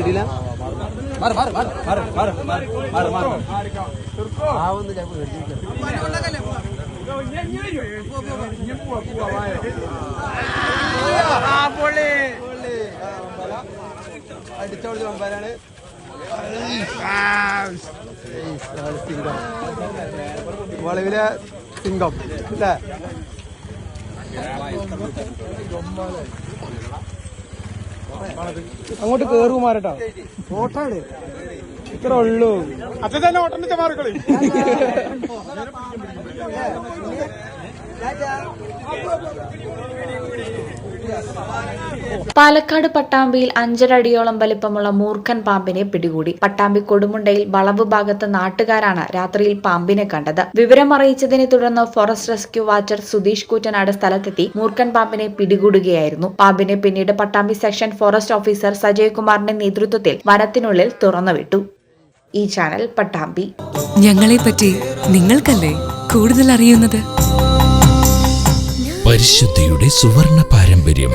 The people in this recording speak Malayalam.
കിട്ടിയില്ല വളവിലെ സിംഗം. അല്ലേ? അങ്ങോട്ട് കേറുമാരട്ടോ. ഓട്ടാണ്. ഇത്ര ഉള്ളൂ. അച്ഛൻ തന്നെ ഓട്ടം വെച്ച മാറിക്കളി പാലക്കാട് പട്ടാമ്പിയിൽ അഞ്ചര അടിയോളം വലിപ്പമുള്ള മൂർഖൻ പാമ്പിനെ പിടികൂടി. പട്ടാമ്പി കൊടുമുണ്ടയിൽ വളവ് ഭാഗത്ത് നാട്ടുകാരാണ് രാത്രിയിൽ പാമ്പിനെ കണ്ടത്. വിവരം അറിയിച്ചതിനെ തുടർന്ന് forest rescue watcher Sudheesh Koottanad സ്ഥലത്തെത്തി മൂർഖൻ പാമ്പിനെ പിടികൂടുകയായിരുന്നു. പാമ്പിനെ പിന്നീട് പട്ടാമ്പി സെക്ഷൻ ഫോറസ്റ്റ് ഓഫീസർ സജയകുമാറിന്റെ നേതൃത്വത്തിൽ വനത്തിനുള്ളിൽ തുറന്നുവിട്ടു. ഈ ചാനൽ പട്ടാമ്പി. ഞങ്ങളെ പറ്റി നിങ്ങൾക്കല്ലേ കൂടുതൽ അറിയുന്നത് പരിശുദ്ധിയുടെ സുവർണ പാരമ്പര്യം.